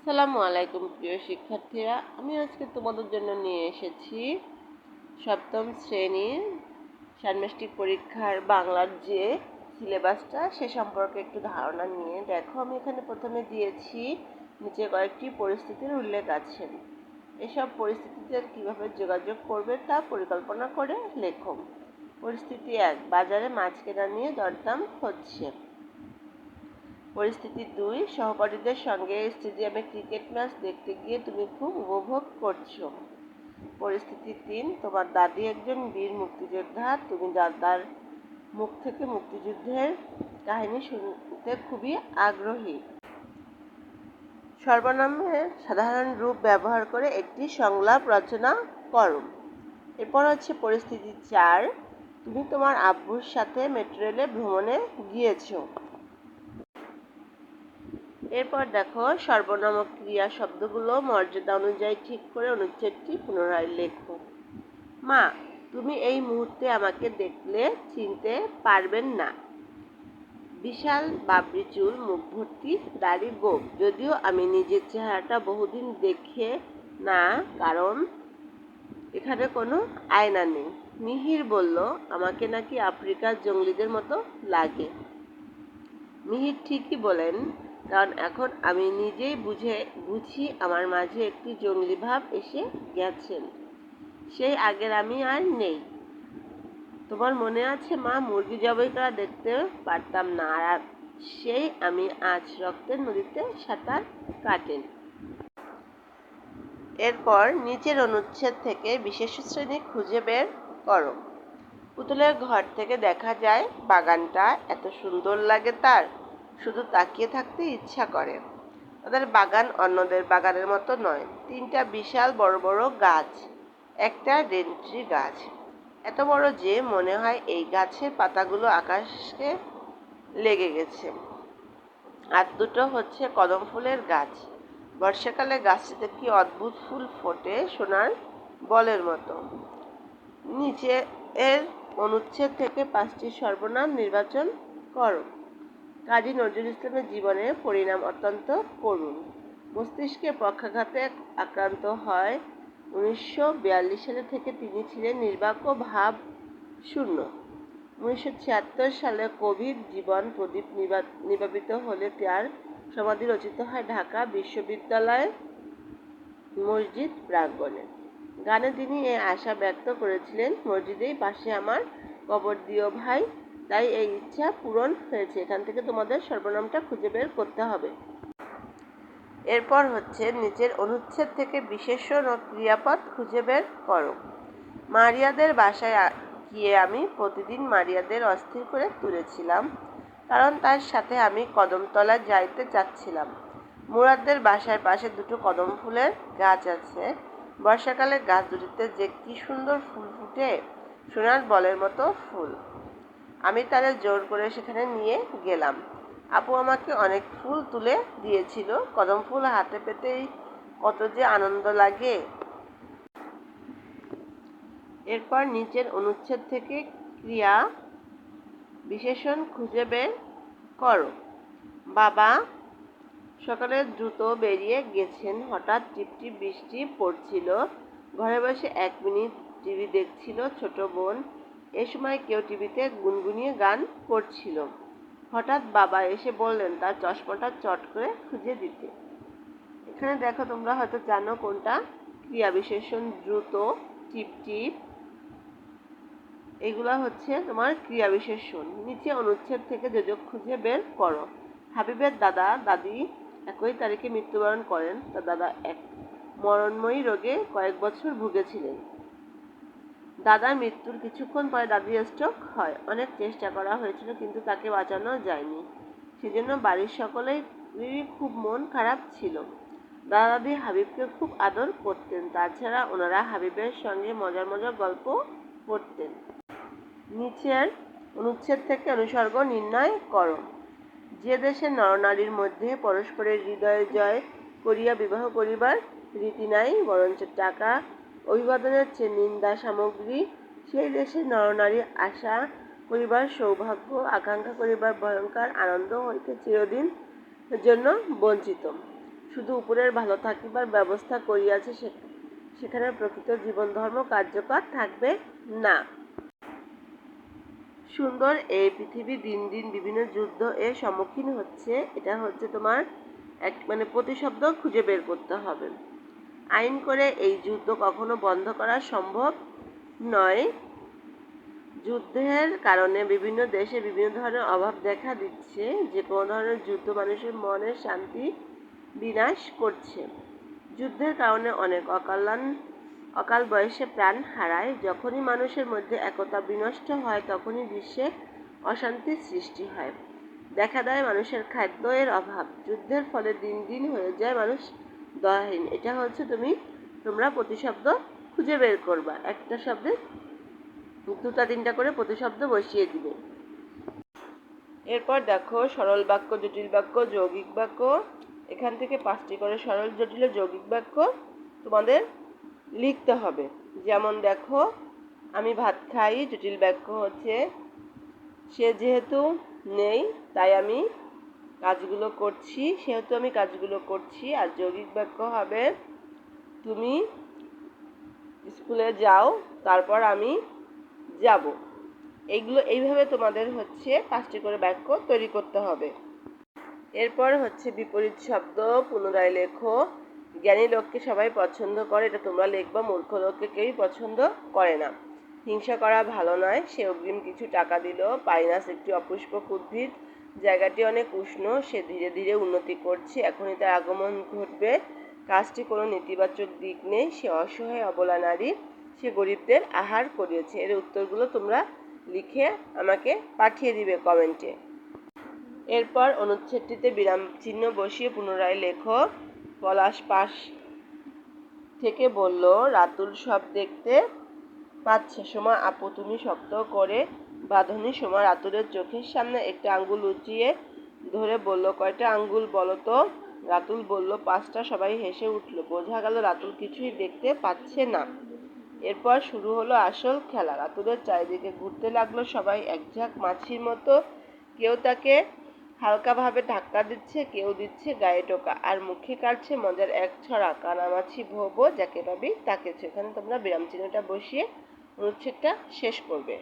আসসালামু আলাইকুম প্রিয় শিক্ষার্থীরা। আমি আজকে তোমাদের জন্য নিয়ে এসেছি সপ্তম শ্রেণির ষান্মাসিক পরীক্ষার বাংলার যে সিলেবাসটা সে সম্পর্কে একটু ধারণা নিয়ে। দেখো, আমি এখানে প্রথমে দিয়েছি, নিচে কয়েকটি পরিস্থিতির উল্লেখ আছে। এসব পরিস্থিতিতে কীভাবে যোগাযোগ করবে তা পরিকল্পনা করে লেখো। পরিস্থিতি এক, বাজারে মাছ কেনা নিয়ে দরদাম হচ্ছে। পরিস্থিতি দুই, সহপাঠীদের সঙ্গে স্টেডিয়ামে ক্রিকেট ম্যাচ দেখতে গিয়ে তুমি খুব উপভোগ করছ। পরিস্থিতি তিন, তোমার দাদি একজন বীর মুক্তিযোদ্ধা, তুমি দাদার মুখ থেকে মুক্তিযুদ্ধের কাহিনী শুনতে খুবই আগ্রহী। সর্বনামের সাধারণ রূপ ব্যবহার করে একটি সংলাপ রচনা করো। এরপর হচ্ছে পরিস্থিতি চার, তুমি তোমার আব্বুর সাথে মেট্রো রেলে ভ্রমণে গিয়েছো। এরপর দেখো সর্বনামক ক্রিয়া শব্দগুলো মর্যাদা অনুযায়ী ঠিক করে অনুচ্ছেদটি পুনরায় লেখো। মা, তুমি এই মুহূর্তে আমাকে দেখলে চিনতে পারবেন না। বিশাল বাবরি চুল, মুখ ভর্তি, দাড়ি গোপ। যদিও আমি নিজের চেহারাটা বহুদিন দেখে না, কারণ এখানে কোনো আয়না নেই। মিহির বলল, আমাকে নাকি আফ্রিকার জঙ্গলিদের মতো লাগে। মিহির ঠিকই বলেন কারণ এখন আমি নিজেই বুঝে, বুঝি আমার মাঝে একটি জঙ্গলি ভাব এসে গেছেন। সেই আগের আমি আর নেই। তোমার মনে আছে মা, মুরগি জবাই করা দেখতে পারতাম না, আর সেই আমি আজ রক্তের নদীতে সাঁতার কাটেন। এরপর নিচের অনুচ্ছেদ থেকে বিশেষ শ্রেণি খুঁজে বের করো। পুতুলের ঘর থেকে দেখা যায় বাগানটা এত সুন্দর লাগে তার। শুধু তাকিয়ে থাকতে ইচ্ছা করে। তাদের বাগান অন্যদের বাগানের মতো নয়, তিনটা বিশাল বড় বড় গাছ, একটা ডেন্ট্রি গাছ। এত বড় যে মনে হয় এই গাছের পাতাগুলো আকাশকে লেগে গেছে। আর দুটো হচ্ছে কদম ফুলের গাছ। বর্ষাকালে গাছটিতে কি অদ্ভুত ফুল ফোটে সোনার বলের মতো? নিচে এর অনুচ্ছেদ থেকে পাঁচটি সর্বনাম নির্বাচন করো। কাজী নজরুল ইসলামের জীবনের পরিণাম অত্যন্ত করুণ। মস্তিষ্কে পক্ষাঘাতে আক্রান্ত হয়। উনিশশো বিয়াল্লিশ সালে থেকে তিনি ছিলেন নির্বাক ভাব শূন্য। উনিশশো সালে কোভিড জীবন প্রদীপ নিবাপিত হলে তার সমাধি রচিত হয় ঢাকা বিশ্ববিদ্যালয় মসজিদ প্রাঙ্গণে। গানে তিনি এ আশা ব্যক্ত করেছিলেন মসজিদেই পাশে আমার কবর দিও ভাই। তাই এই ইচ্ছা পূরণ হয়েছে। এখান থেকে তোমাদের সর্বনামটা খুঁজে বের করতে হবে। এরপর হচ্ছে নিচের অনুচ্ছেদ থেকে বিশেষণ ও ক্রিয়াপদ খুঁজে বের করো। মারিয়াদের বাসায় গিয়ে আমি প্রতিদিন মারিয়াদের অস্থির করে তুলেছিলাম, কারণ তার সাথে আমি কদমতলা যাইতে চাচ্ছিলাম। মুরাদদের বাসার পাশে দুটো কদম ফুলের গাছ আছে। বর্ষাকালে গাছ দুটিতে যে কি সুন্দর ফুল ফুটে, সোনার বলের মতো ফুল। আমি তাদের জোর করে সেখানে নিয়ে গেলাম। আপু আমাকে অনেক ফুল তুলে দিয়েছিল। কদম ফুল হাতে পেতেই কত যে আনন্দ লাগে। এরপর নিচের অনুচ্ছেদ থেকে ক্রিয়া বিশেষণ খুঁজে বের করো। বাবা সকালে দ্রুত বেরিয়ে গেছেন। হঠাৎ টিপটিপ বৃষ্টি পড়ছিল। ঘরে বসে এক মিনিট টিভি দেখছিল ছোট বোন। এ সময় কেউ টিভিতে গুনগুনিয়ে গান করছিল। হঠাৎ বাবা এসে বললেন, তার চশমাটা চট করে খুঁজে দিতে। এখানে দেখো, তোমরা হয়তো জানো কোনটা? ক্রিয়া বিশেষণ, দ্রুত, টিপ টিপ। এগুলা হচ্ছে তোমার ক্রিয়া বিশেষণ। নিচে অনুচ্ছেদ থেকে যোজক খুঁজে বের করো। হাবিবের দাদা, দাদি একই তারিখে মৃত্যুবরণ করেন। তার দাদা এক মরণময়ী রোগে কয়েক বছর ভুগেছিলেন। দাদার মৃত্যুর কিছুক্ষণ পরে দাদির স্ট্রোক হয়। অনেক চেষ্টা করা হয়েছিল, কিন্তু তাকে বাঁচানো যায়নি। সেজন্য বাড়ির সকলেই খুব মন খারাপ ছিল। দাদা দাদি হাবিবকে খুব আদর করতেন। তাছাড়া ওনারা হাবিবের সঙ্গে মজার মজার গল্প করতেন নিচের অনুচ্ছেদ থেকে অনুসর্গ নির্ণয় করো। যে দেশের নরনারীর মধ্যে পরস্পরের হৃদয় জয় করিয়া বিবাহ করিবার রীতি নাই, বরঞ্চ টাকা অভিবাদনের চেয়ে নিন্দা সামগ্রী, সেই দেশের নরনারী আশা করিবার সৌভাগ্য, আকাঙ্ক্ষা করিবার ভয়ঙ্কর আনন্দ হইতে চিরদিন জন্য বঞ্চিত। শুধু উপরের ভালো থাকিবার ব্যবস্থা করিয়াছে সেখানে প্রকৃত জীবন ধর্ম কার্যকর থাকবে না। সুন্দর এই পৃথিবী দিন দিন বিভিন্ন যুদ্ধ এর সম্মুখীন হচ্ছে। এটা হচ্ছে তোমার এক মানে প্রতিশব্দ খুঁজে বের করতে হবে। আইন করে এই যুদ্ধ কখনো বন্ধ করা সম্ভব নয়। যুদ্ধের কারণে বিভিন্ন দেশে বিভিন্ন ধরনের অভাব দেখা দিচ্ছে। যে কোনো ধরনের যুদ্ধ মানুষের মনের শান্তি বিনাশ করছে। যুদ্ধের কারণে অনেক অকল্যাণ অকাল বয়সে প্রাণ হারায়। যখনই মানুষের মধ্যে একতা বিনষ্ট হয়, তখনই বিশ্বে অশান্তির সৃষ্টি হয়। দেখা দেয় মানুষের খাদ্য এর অভাব। যুদ্ধের ফলে দিন দিন হয়ে যায় মানুষ দয়াহীন। এটা হচ্ছে তুমি, তোমরা প্রতিশব্দ খুঁজে বের করবা। একটা শব্দে দুটা তিনটা করে প্রতিশব্দ বসিয়ে দিবে। এরপর দেখো, সরল বাক্য, জটিল বাক্য, যৌগিক বাক্য। এখান থেকে পাঁচটি করে সরল, জটিল যৌগিক বাক্য তোমাদের লিখতে হবে। যেমন দেখো, আমি ভাত খাই, জটিল বাক্য হচ্ছে, সে যেহেতু নেই, তাই আমি কাজগুলো করছি, সেহেতু আমি কাজগুলো করছি আর যৌগিক বাক্য হবে, তুমি স্কুলে যাও, তারপর আমি যাব। এইগুলো, এইভাবে তোমাদের হচ্ছে পাঁচটি করে বাক্য তৈরি করতে হবে। এরপর হচ্ছে বিপরীত শব্দ, পুনরায় লেখো। জ্ঞানী লোককে সবাই পছন্দ করে, এটা তোমরা লিখবা, মূর্খ লোককে কেউই পছন্দ করে না। হিংসা করা ভালো নয়, সে অগ্রিম কিছু টাকা দিল, পাইনাস একটি অপুষ্পক উদ্ভিদ জায়গাটি অনেক উষ্ণ, সে ধীরে ধীরে উন্নতি করছে। এখনই তার আগমন ঘটবে। কাজটি কোনো নেতিবাচক দিক নেই। সে অসহায়, অবলা নারী। সে গরিবদের আহার করিয়েছে। এর উত্তরগুলো তোমরা লিখে আমাকে পাঠিয়ে দিবে কমেন্টে। এরপর অনুচ্ছেদটিতে বিরাম চিহ্ন বসিয়ে পুনরায় লেখো। পলাশ পাশ থেকে বলল, রাতুল সব দেখতে পাচ্ছে। সময় আপু, তুমি শক্ত করে বাঁধনি সময় রাতুলের চোখের সামনে একটা আঙ্গুল উঁচিয়ে ধরে বলল, কয়টা আঙ্গুল বলো তো? রাতুল বলল, পাঁচটা। সবাই হেসে উঠল। বোঝা গেল রাতুল কিছুই দেখতে পাচ্ছে না। এরপর শুরু হলো আসল খেলা। রাতুলের চারিদিকে ঘুরতে লাগল সবাই, একঝাঁক মাছির মতো। কেউ তাকে হালকাভাবে ধাক্কা দিচ্ছে, কেউ দিচ্ছে গায়ে টোকা। আর মুখে কাটছে মজার এক ছড়া কানামাছি ভোবো, যাকে পাবি তাকে। এখানে তোমরা বিরাম চিহ্নটা বসিয়ে অনুচ্ছেদটা শেষ করবে।